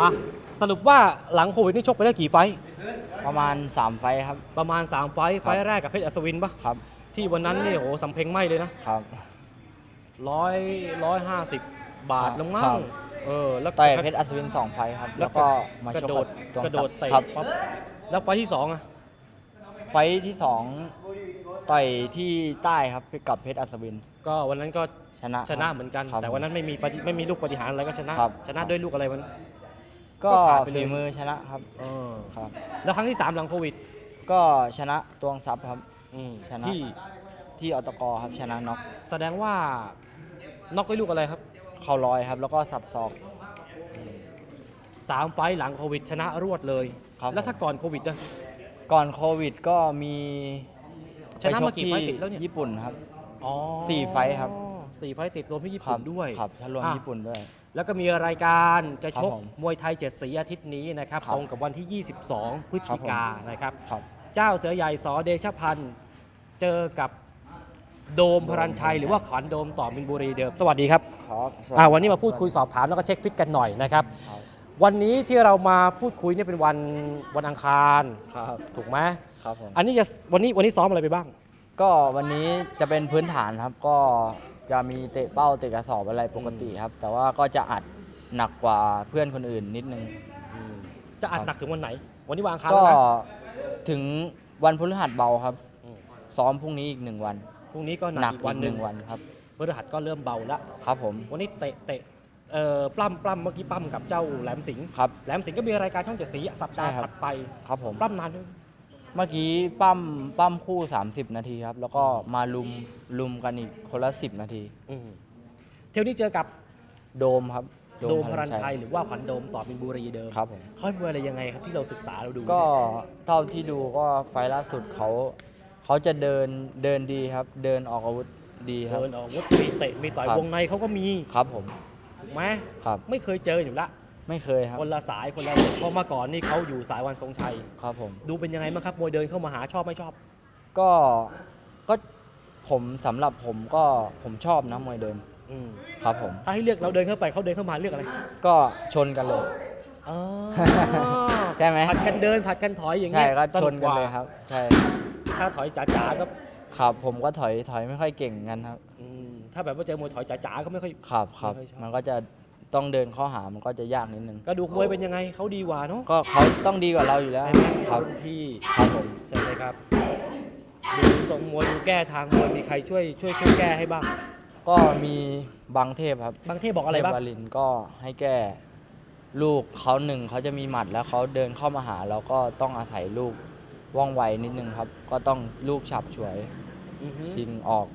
มาสรุปว่าหลังโควิดนี่ชกไปได้กี่ไฟท์ประมาณ 3 ไฟท์ครับ ประมาณ 3 ไฟท์ไฟท์แรกกับเพชรอัศวินปะครับ ที่วันนั้นนี่โอ้โหสำเพ็งไหมเลยนะครับ ร้อยร้อยห้าสิบบาทครับแล้วมั้ครังบ เออแล้วต่อยเพชรอัศวิน 2 ไฟท์ครับ แล้วก็มากระชกโดกัดบตวงกระโดศัดกดิ์เตะครับ ปั๊บแล้วไฟท์ที่สองอะไฟท์ที่ 2 ต่อยที่ใต้ครับกับเพชรอัศวิน ก็วันนั้นก็ชนะชนะครับเหมือนกัน ครับ แต่วันนั้นไม่มีปฏิไม่มีลูกปฏิหารอะไรก็ชนะครับชนะด้วยลูกอะไรมัน ก็ก็ขาดไปเลยฝีมือชนะครับเออครับ แล้วครั้งที่สามหลังโควิดก็ชนะตวงทรัพย์ครับ อืมชนะ ที่ที่อตกครับชนะน็อกแสดงว่าน็อกด้วยลูกอะไรครับเข่าลอยครับ แล้วก็สับศอก สามไฟท์หลังโควิด ชนะรวดเลยครับ แล้วถ้าก่อนโควิดอะก่อนโควิดก็มีชนะมากี่ไฟต์ติดแล้วเนี่ยญี่ปุ่นครับอ๋อสี่ไฟท์ครับ สี่ไฟท์ติดรวมที่ญี่ครัปุ่นด้วยครับถ้ารวมอะญี่ปุ่นด้วย แล้วก็มีรายการจะชกครับผมมวยไทยเจ็ดสีอาทิตย์นี้นะครับครับตรงกับวันที่ 22 พฤศจิกายนนะครับ ครับเจ้าเสือใหญ่สอเดชพันธ์เจอกับโดมพรัญชัย หรือว่าขวัญโดมต่อมินบุรีเดิม สวัสดีครับครับอ่าวันนี้มาพูดคุยสอบถามแล้วก็เช็คฟิตกันหน่อยนะครับ ครับวันนี้ที่เรามาพูดคุยเนี่ยเป็นวันวันอังคารครับถูกไหมครับผมอันนี้จะวันนี้วันนี้ซ้อมอะไรไปบ้าง ก็วันนี้จะเป็นพื้นฐานครับก็ จะมีเตะเป้าเตะกระสอบอะไรปกติครับ แต่ว่าก็จะอัดหนักกว่าเพื่อนคนอื่นนิดนึง จะอัดครับหนักถึงวันไหน วันนี้วันอังคารก็แล้วนะถึงวันพฤหัสเบาครับ อืมซ้อมพรุ่งนี้อีกหนึ่งวัน พรุ่งนี้ก็หหนันักกอีกอีวันกหหนึ่นึ่งงวันครับ พฤหัสก็เริ่มเบาแล้วครับผมวันนี้เตะเตะเอ่อปล้ำปล้ำเมื่อกี้ปล้ำกับเจ้าแหลมสิงห์ครับ แหลมสิงห์ก็มีรายการช่องเจ็ดสีสัปดาห์ใช่ครับ ถัดไปครับผม ปล้ำนานด้วย เมื่อกี้ปั้มปั้มคู่ 30 นาทีครับ แล้วก็มาลุมลุมกันอีกคนละ 10 นาที อืมเที่ยวนี้เจอกับโดมครับโดมพรัญชัย หรือว่าขวัญโดมต่อมินบุรีเดิมครับผมเขาเป็นมวยอะไรยังไงครับที่เราศึกษาเราดูก็เท่าที่ดูก็ไฟล์ล่าสุดเขาเขาจะเดินเดินดีครับ เดินออกอาวุธดีครับ เดินออกอาวุธมีเตะมีต่อยครับ วงในเขาก็มีครับผม ถูกไหมครับ ไม่เคยเจออยู่ละ ไม่เคยครับ คนละสายคนละเพราะเมื่อก่อนนี่เขาอยู่สายวันทรงชัย ครับผม ดูเป็นยังไงบ้างครับมวยเดินเข้ามาหาชอบไม่ชอบ ก็ก็ผมสำหรับผมก็ผมชอบนะมวยเดินอืมครับผม ถ้าให้เลือกเราเดินเข้าไปเขาเดินเข้ามาเลือกอะไรก็ชนกันเลย อ๋อ ใช่ไหมผัดกันเดินผัดกันถอยอย่างใช่เงี้ยก็สชนุนกกันว่าเลยครับ ใช่ถ้าถอยจ๋าๆก็ครับผมก็ถอยถอยไม่ค่อยเก่งกันครับ อืมถ้าแบบว่าเจอมวยถอยจ๋าๆก็ไม่ค่อย ครับครับไม่ค่อยชอบ มันก็จะ ต้องเดินเข้าหามันก็จะยากนิดนึงกระดูกมวยเป็นยังไงเขาดีกว่าเนาะก็เขาต้องดีกว่าเราอยู่แล้วใช่ไหมครับรุ่นพี่ครับผมใช่ไหมครับดูทรงมวยดูแก้ทางมวยมีใครช่วยช่วยช่วยแก้ให้บ้างก็มีบางเทพครับบางเทพบอกอะไรบ้างเทพวลินก็ให้แก้ลูกเขาหนึ่งเขาจะมีหมัดแล้วเขาเดินเข้ามาหาเราก็ต้องอาศัยลูกว่องไวนิดนึงครับ ก็ต้องลูกฉับฉวยอือฮึชิงออก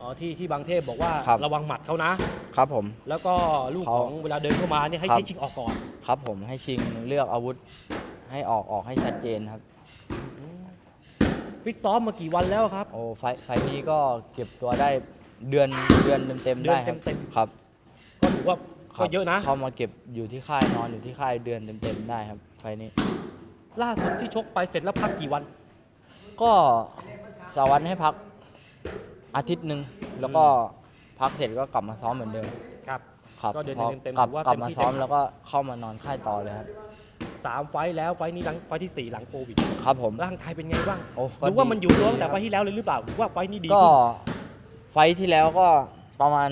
อ๋อที่ที่บางเทพบอกว่าครับ ระวังหมัดเขานะ ครับผม แล้วก็ลูกเขาของเวลาเดินเข้ามาเนี่ยให้ครับ ให้ชิงออกก่อนครับผมให้ชิงเลือกอาวุธให้ออกออกให้ชัดเจนครับ ฟิตซ้อมมากี่วันแล้วครับ โอ้ไฟไฟล์นี้ก็เก็บตัวได้เดือนเดือนเต็มๆเดือนได้ครับเต็ม ครับก็ถือว่าคก็รับเยอะนะ เข้ามาเก็บอยู่ที่ค่ายนอนอยู่ที่ค่ายเดือนเต็มๆได้ครับ ไฟล์นี้ ล่าสุดที่ชกไปเสร็จแล้วพักกี่วัน ก็สาวันให้พัก อาทิตย์หนึ่งแล้วก็พักเสร็จก็กลับมาซ้อมเหมือนเดิมครับครับก็เดือนพอเต็มๆกลับถือว่ากลับเต็มมาที่ซ้อมเต็มแล้วก็เข้ามานอนค่ายต่อเลยครับสามไฟล์แล้วไฟล์นี้หลังไฟล์ที่สี่หลังโควิดครับผม ร่างกายเป็นไงบ้างโอ้หรือว่าดีมันอยู่ตัวตั้งแต่ดีไฟครับล์ที่แล้วเลยหรือเปล่าหรือว่าไฟล์นี้ดีก็ขึ้นไฟล์ที่แล้วก็ประมาณ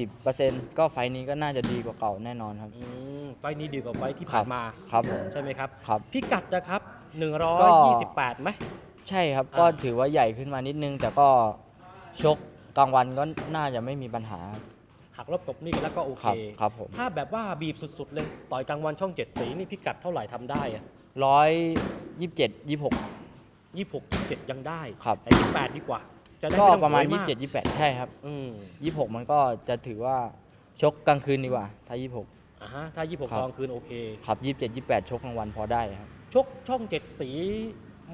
80%ก็ไฟล์นี้ก็น่าจะดีกว่าเก่าแน่นอนครับ อืมไฟล์นี้ดีกว่าไฟล์ที่ผ่านมาครับผมใช่ไหมครับ ครับ พิกัดนะครับก็128ไหม ใช่ครับอ่าก็ถือว่าใหญ่ขึ้นมานิดนึง แต่ก็ ชกกลางวันก็น่าจะไม่มีปัญหาหักลบกบหนี่กันแล้วก็โอคเครับครับผมถ้าแบบว่าบีบสุดๆเลยต่อยกลางวันช่องเจ็ดสีนี่พิกัดเท่าไหร่ทำได้อะร้อยยี่สิบเจ็ดยี่หก ยี่หกยี่เจ็ดยังได้ครับ แต่ยี่แปดดีกว่า จะได้ก็ไม่ต้องประมาณโหยี่กสิบเจ็ดยี่แปดใช่ครับอืมยี่หกมันก็จะถือว่าชกกลางคืนดีกว่า ถ้ายี่หก อ่าฮะถ้ายี่หกครับตอนคืนโอเค ครับยี่สิบเจ็ดยี่แปดชกกลางวันพอได้ครับ ชกช่องเจ็ดสี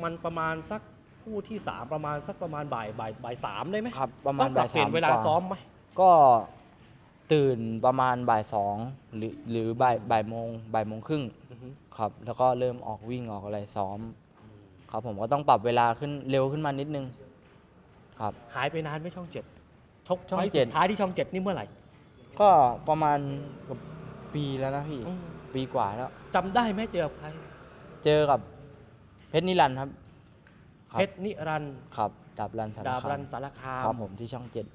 มันประมาณสัก คู่ที่สามประมาณสักประมาณบ่ายบ่ายบ่ายสามได้ไหมครับประมาต้ณองปรับ่าบยเปลี่สายมนเวลากว่าซ้อมไหมก็ตื่นประมาณบ่ายสองหรือหรือบ่ายบ่ายโมงบ่ายโมงครึ่งอือฮึครับ แล้วก็เริ่มออกวิ่งออกอะไรซ้อม ครับผมก็ต้องปรับเวลาขึ้นเร็วขึ้นมานิดนึง ครับ หายไปนานไหม่ช่องเจ็ดชกช่องไฟล์เจ็สุดดท้ายที่ช่องเจ็ดนี่เมื่อไหร่ก็ประมาณเกือบปีแล้วนะพี่ อืมปีกว่าแล้ว จำได้ไหมเจอกับใคร เจอกับเพชรนิรันดร์ครับ คเพรับชรนิรันดร์ครับดาบรันสารดาบคามรันสารคามครับผมที่ช่องเจ็ด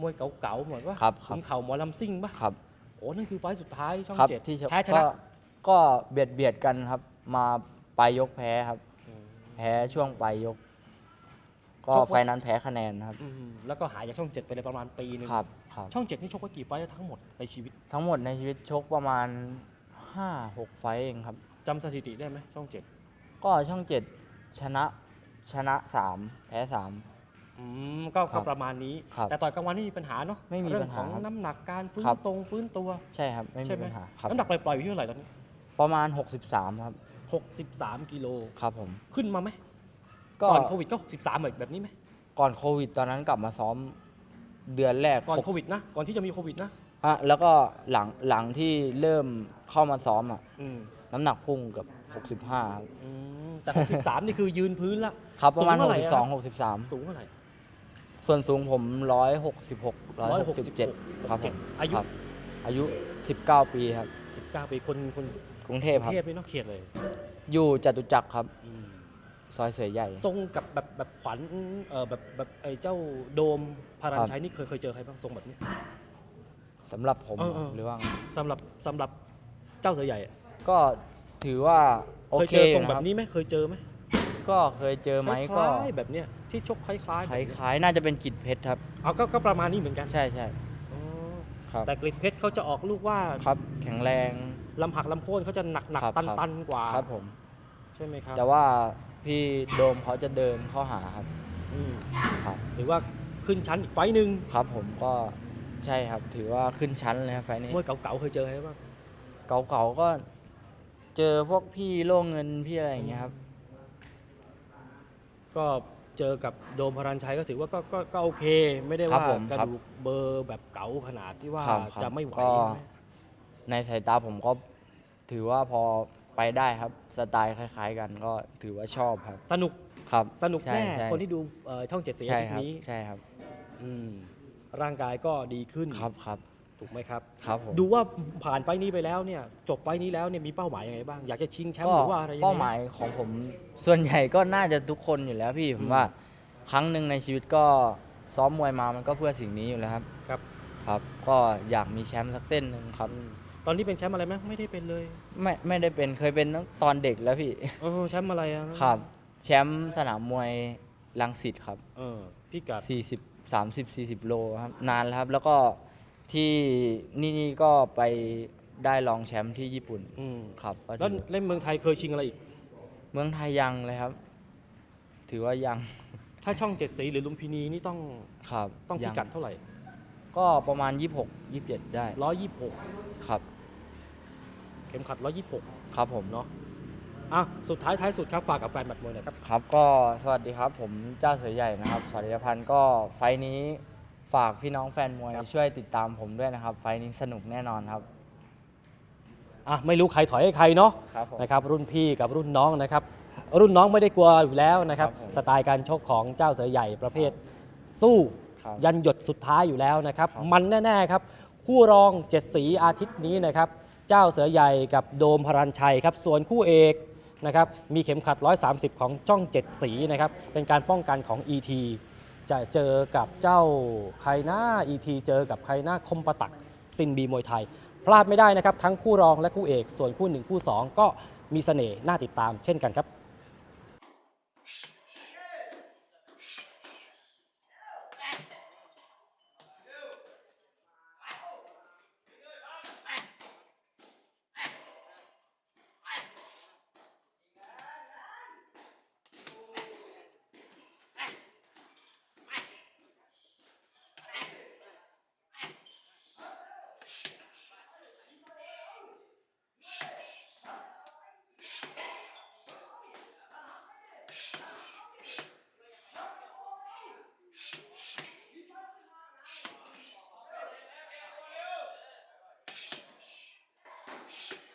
มวยเก่าๆเหมือนว่าครับครับ ขุนเข่าหมอลำซิ่งปะครับโอ้นั่นคือไฟล์สุดท้ายช่องครับเจ็ดที่แพ้ชก็นะก็เบียดเบียดกันครับ มาปลายยกแพ้ครับ อืม แพ้ช่วงปลายยก ก็ชกไว้ไฟนั้นแพ้คะแนนครับ อืมแล้วก็หายจากช่องเจ็ดไปเลยประมาณปีหนึงครับครับ ช่องเจ็ดนี่ชกไว้กี่ไฟล์ทั้งหมดในชีวิตทั้งหมดในชีวิตชกประมาณ 5-6 ไฟต์เองครับ จำสถิติได้ไหมช่องเจ็ดก็ช่องเจ็ดชนะ ชนะ3แพ้3อืมก็ครัก็บประมาณนี้ ครับแต่ต่อยกลางวันนี่มีปัญหาเนาะไม่มีเรื่ปัญหาของครับน้ำหนักการฟื้นครับ ตรงฟื้นตัวใช่ครับไม่มีใช่ไหมปัญหาครับน้ำหนักปล่อยๆอยู่ที่เท่าไหร่ตอนนี้ ประมาณ 63 ครับ 63กิโลครับผม ขึ้นมาไหมก็ก่อนโควิดก็ 63แบบแบบนี้ไหมก่อนโควิดตอนนั้นกลับมาซ้อมเดือนแรกก่อนหกโควิดนะก่อนที่จะมีโควิดนะฮะแล้วก็หลังหลังที่เริ่มเข้ามาซ้อมอะอืมน้ำหนักพุ่งเกับ 65ครับ อืม แต่ 63 นี่คือยืนพื้นละครับประมาณสูงเท่าไหร่อะ62สูงเท่าไหร่63ส่วนสูงผม 166 167 ครับผมอายุครับอายุ 19 ปีครับ 19 ปีคนคนกรุงเทพครับเทพนี่เนาะเขตเลย อยู่จตุจักรครับอืมซอยเสือใหญ่ทรงกับแบบแบบขวัญเออแบบแบบไอ้เจ้าโดมพารันครับชัยนี่เคยเคยเจอใครบ้างทรงแบบนี้สำหรับผมเออเออหรือว่าไงสำหรับสำหรับเจ้าเสือใหญ่อะก็ถือว่าโอ เคยเคเจอทรงนะแบครับบนี้ไหมเคยเจอไหมก็เคยเจอไหมคก็ล้ายๆแบบเนี้ยที่ชกคล้ายๆคแบบนี้ล้ายๆ น่าจะเป็นกิจเพชรครับ เอาก็ก็ประมาณนี้เหมือนกันใช่ใช่อ๋อครับ แต่กริดเพชรเขาจะออกลูกว่าครับแข็งแรง ลำหักลำโค่นเขาจะหนักหนักครับตันครับ ตันกว่าครับผม ใช่ไหมครับแต่ว่าพี่โดมเขาจะเดินเข้าหาครับอืมครับ หรือว่าขึ้นชั้นอีกไฟต์หนึ่งครับผมก็ใช่ครับถือว่าขึ้นชั้นเลยครับไฟล์นี้มวยเก่าๆเคยเจอใครบ้างเก่าๆก็ เจอพวกพี่โล่เงินพี่อะไรอย่างเงี้ยครับ ก็เจอกับโดมพรันชัยก็ถือว่าก็ก็ก็โอเค ไม่ได้ครับว่าผมกระครับดูกเบอร์แบบเก๋าขนาดที่ว่าครับครับจะไม่ไหวก็ ใช่ไหมในสายตาผมก็ถือว่าพอไปได้ครับสไตล์คล้าย ๆ กันก็ถือว่าชอบครับ สนุกครับสนุกใช่แน่ใช่คนที่ดูเอ่อช่องเจ็ดสีใช่อาทิตครับย์นี้ ใช่ครับ อืมร่างกายก็ดีขึ้น ครับครับ ถูกไหมครับ ครับผมดูว่าผ่านไฟล์นี้ไปแล้วเนี่ย จบไฟล์นี้แล้วเนี่ยมีเป้าหมายยังไงบ้าง อยากจะชิงแชมป์หรือว่าอะไรยังไงเป้าหมายของผมส่วนใหญ่ก็น่าจะทุกคนอยู่แล้วพี่ผอืมมว่าครั้งหนึ่งในชีวิตก็ซ้อมมวยมามันก็เพื่อสิ่งนี้อยู่แล้วครับ ครับ ครับ ก็อยากมีแชมป์สักเส้นหนึ่งครับ ตอนนี้เป็นแชมป์อะไรไหมไม่ได้เป็นเลย ไม่ไม่ได้เป็นเคยเป็นตั้งตอนเด็กแล้วพี่เออแชมป์อะไรอะครับ แชมป์สนามมวยลังสิตครับ เออพี่กัด40 30 40 โลครับนานแล้วครับแล้วก็ ที่นี่นี่ก็ไปได้รองแชมป์ที่ญี่ปุ่นอืมครับก็แล้วถือเล่นเมืองไทยเคยชิงอะไรอีก เมืองไทยยังเลยครับ ถือว่ายังถ้าช่องเจ็ดสีหรือลุมพินีนี่ต้องครับต้องพิยังกัดเท่าไหร่ก็ประมาณ 26 27 ได้ร้อยยี่สิบหกครับ เข็มขัดร้อยยี่สิบหกครับผม เนาะอะสุดท้ายท้ายสุดครับฝากกับแฟนบัตรมวยหน่อยครับ ครับก็สวัสดีครับผมเจ้าเสือใหญ่นะครับสวัสดีพันธ์ก็ไฟล์นี้ ฝากพี่น้องแฟนมวยครับช่วยติดตามผมด้วยนะครับ ไฟล์นี้สนุกแน่นอนครับ อะไม่รู้ใครถอยให้ใครเนาะครับผมนะครับ รุ่นพี่กับรุ่นน้องนะครับ รุ่นน้องไม่ได้กลัวอยู่แล้วนะครับ ครับผมสไตล์การชกของเจ้าเสือใหญ่ประเภท สู้ครับยันหยดสุดท้ายอยู่แล้วนะครับ ครับ มันแน่ๆครับ คู่รองเจ็ดสีอาทิตย์นี้นะครับ เจ้าเสือใหญ่กับโดมพรันชัยครับ ส่วนคู่เอกนะครับ มีเข็มขัด 130 ของช่องเจ็ดสีนะครับ เป็นการป้องกันของ ET จะเจอกับเจ้าใครหน้า ET เจอกับใครหน้าคมประตักซินบีมวยไทย พลาดไม่ได้นะครับ ทั้งคู่รองและคู่เอก ส่วนคู่หนึ่งคู่สองก็มีเสน่ห์น่าติดตามเช่นกันครับ us.